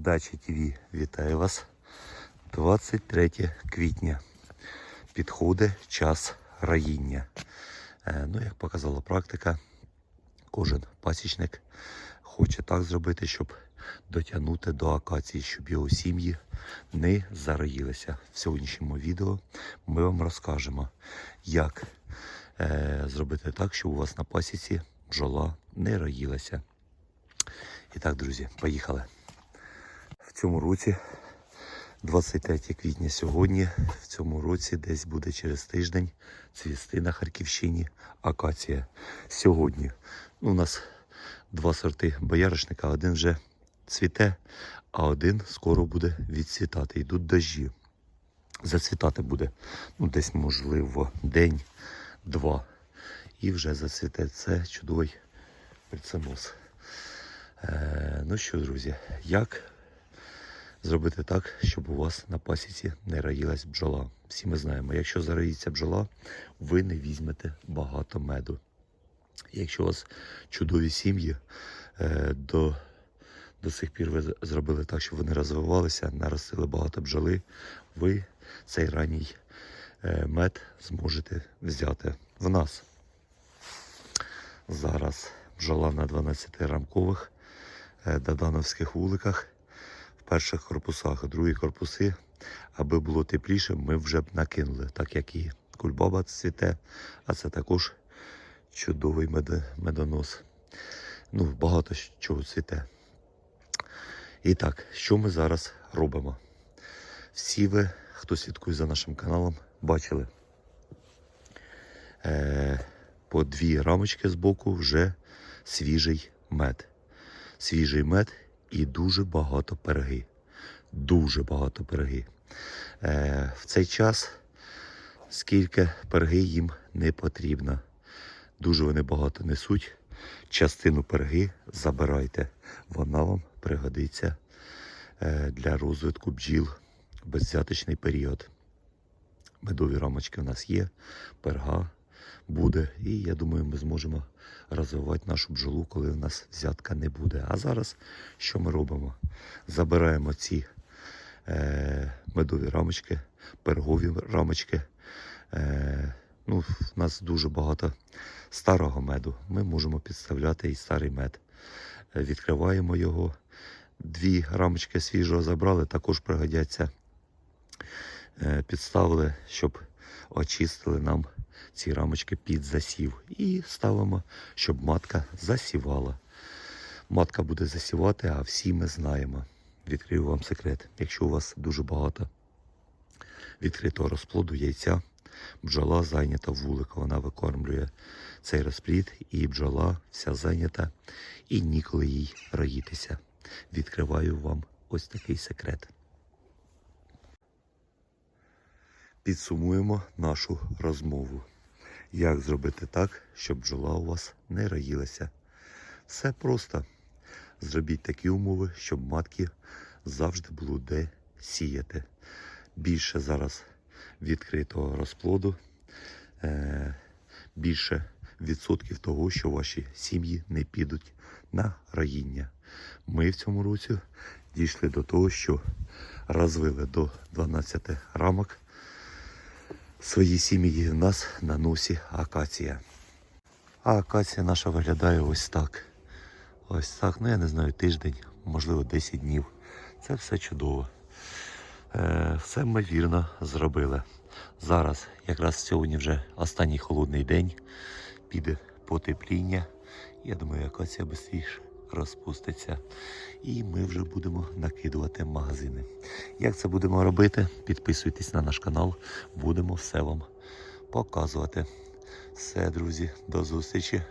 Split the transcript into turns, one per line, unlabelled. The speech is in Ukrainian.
Дача ТВ вітаю вас. 23 квітня. Підходить час раїння. Е, Ну, як показала практика, кожен пасічник хоче так зробити, щоб дотягнути до акації, щоб його сім'ї не зароїлися. В сьогоднішньому відео ми вам розкажемо, як е, зробити так, щоб у вас на пасіці бджола не роїлася. І так, друзі, поїхали. В цьому році, 23 квітня сьогодні, в цьому році десь буде через тиждень цвісти на Харківщині акація. Сьогодні ну, у нас два сорти бояришника, один вже цвіте, а один скоро буде відцвітати. Йдуть дощі. Зацвітати буде ну, десь, можливо, день-два. І вже зацвіте. Це чудовий пельценос. Е, ну що, друзі, як зробити так, щоб у вас на пасіці не роїлась бджола? Всі ми знаємо, якщо зароїться бджола, ви не візьмете багато меду. Якщо у вас чудові сім'ї, е, до, до сих пір ви зробили так, щоб вони розвивалися, наростили багато бджоли, ви цей ранній е, мед зможете взяти в нас. Зараз бджола на 12-рамкових е, додановських вуликах в перших корпусах, другі корпуси, аби було тепліше, ми вже б накинули, так як і кульбаба цвіте, а це також чудовий медонос. Ну, багато чого цвіте. І так, що ми зараз робимо? Всі ви, хто слідкує за нашим каналом, бачили. Е, по дві рамочки з боку вже свіжий мед. Свіжий мед і дуже багато перги. Дуже багато перги. Е, в цей час скільки перги їм не потрібно. Дуже вони багато несуть. Частину перги забирайте. Вона вам пригодиться е, для розвитку бджіл в безвзяточний період. Медові рамочки в нас є, перга буде. І я думаю, ми зможемо розвивати нашу бджолу, коли в нас взятка не буде. А зараз що ми робимо? Забираємо ці е, медові рамочки, пергові рамочки. Е, ну, в нас дуже багато старого меду. Ми можемо підставляти і старий мед. Е, Відкриваємо його. Дві рамочки свіжого забрали, також пригодяться. Е, Підставили, щоб очистили нам ці рамочки під засів. І ставимо, щоб матка засівала. Матка буде засівати, а всі ми знаємо. Відкрию вам секрет. Якщо у вас дуже багато відкритого розплоду яйця, бджола зайнята вулика, вона викормлює цей розплід, і бджола вся зайнята, і ніколи їй роїтися. Відкриваю вам ось такий секрет. Підсумуємо нашу розмову. Як зробити так, щоб бджола у вас не роїлася? Все просто. Зробіть такі умови, щоб матки завжди було де сіяти. Більше зараз відкритого розплоду, е, більше відсотків того, що ваші сім'ї не підуть на роїння. Ми в цьому році дійшли до того, що розвили до 12 рамок свої сім'ї в нас на носі акація. А акація наша виглядає ось так. Ось так, ну я не знаю, тиждень, можливо, 10 днів. Це все чудово. Е, все ми вірно зробили. Зараз, якраз сьогодні вже останній холодний день, піде потепління. Я думаю, акація швидше розпуститься. І ми вже будемо накидувати магазини. Як це будемо робити? Підписуйтесь на наш канал, будемо все вам показувати. Все, друзі, до зустрічі.